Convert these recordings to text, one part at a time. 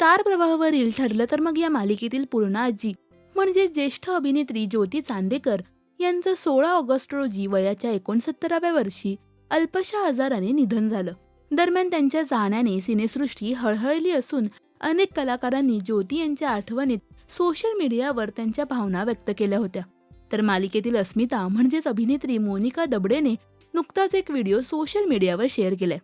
Star प्रवाहावरील ठरलं तर मग या मालिकेतील पूर्णा आजी म्हणजे ज्येष्ठ अभिनेत्री ज्योती चांदेकर यांचं सोळा ऑगस्ट रोजी वयाच्या एकोणसत्तराव्या वर्षी अल्पशा आजाराने निधन झालं. दरम्यान त्यांच्या जाण्याने सिनेसृष्टी हळहळली असून अनेक कलाकारांनी ज्योती यांच्या आठवणीत सोशल मीडियावर त्यांच्या भावना व्यक्त केल्या होत्या. तर मालिकेतील अस्मिता म्हणजेच अभिनेत्री मोनिका दबडेने नुकताच एक व्हिडिओ सोशल मीडियावर शेअर केलाय.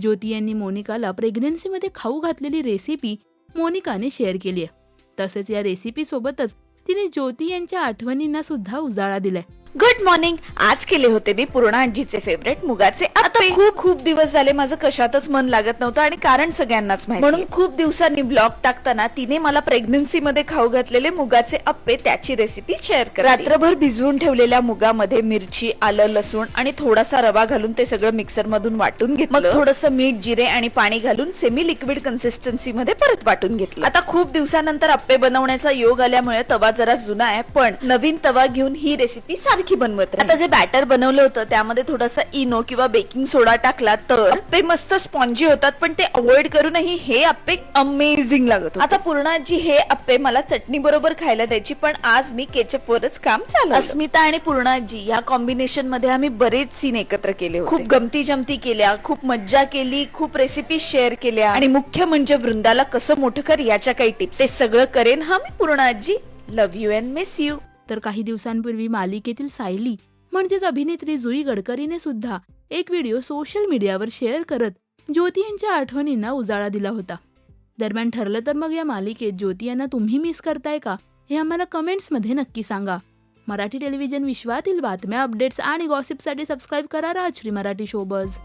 ज्योती यांनी मोनिकाला प्रेग्नन्सीमध्ये खाऊ घातलेली रेसिपी मोनिकाने शेअर केली आहे तसेच या रेसिपीसोबतच तिने ज्योती यांच्या आठवणींना सुद्धा उजाळा दिलाय. गुड मॉर्निंग आज केले होते मी पूर्णा आजीचे फेवरेट मुगाचे आता खूप खूप दिवस झाले माझं कशातच मन लागत नव्हतं आणि कारण सगळ्यांनाच माहिती म्हणून खूप दिवसांनी ब्लॉग टाकताना तिने मला प्रेग्नन्सी मध्ये खाऊ घातलेले मुगाचे अप्पे त्याची रेसिपी शेअर कर रात्रभर भिजवून ठेवलेल्या मुगामध्ये मिरची आलं लसूण आणि थोडासा रवा घालून ते सगळं मिक्सर मधून वाटून घेतलं. मग थोडंसं मीठ जिरे आणि पाणी घालून सेमी लिक्विड कन्सिस्टन्सी मध्ये परत वाटून घेतलं. आता खूप दिवसानंतर अप्पे बनवण्याचा योग आल्यामुळे तवा जरा जुना आहे पण नवीन तवा घेऊन ही रेसिपी सारखी बनवत. आता जे बॅटर बनवलं होतं त्यामध्ये थोडासा इनो किंवा बेकिंग सोडा टाकला तर अप्पे मस्त स्पॉन्जी होतात पण ते अवॉइड करूनही हे अप्पे अमेझिंग लागत. आता पूर्णाजी हे अप्पे मला चटणी बरोबर खायला द्यायची पण आज मी केचप वरच काम चालू अस्मिता आणि पूर्णाजी या कॉम्बिनेशनमध्ये आम्ही बरेच सीन एकत्र केले खूप गमती जमती केल्या खूप मज्जा केली खूप रेसिपी शेअर केल्या. आणि मुख्य म्हणजे वृंदाला कसं मोठं कर याच्या काही टिप्स हे सगळं करेन हा मी Purnaji. Love you and miss you तर काही दिवसांपूर्वी मालिकेतील सायली म्हणजेच अभिनेत्री जुई गडकरीने सुद्धा एक व्हिडिओ सोशल मीडियावर शेअर करत ज्योती यांच्या आठवणींना उजाळा दिला होता. दरम्यान ठरलं तर मग या मालिकेत ज्योती यांना तुम्ही मिस करताय का हे आम्हाला कमेंट्समध्ये नक्की सांगा. मराठी टेलिव्हिजन विश्वातील बातम्या अपडेट्स आणि गॉसिपसाठी सबस्क्राईब करा राजश्री मराठी शोबज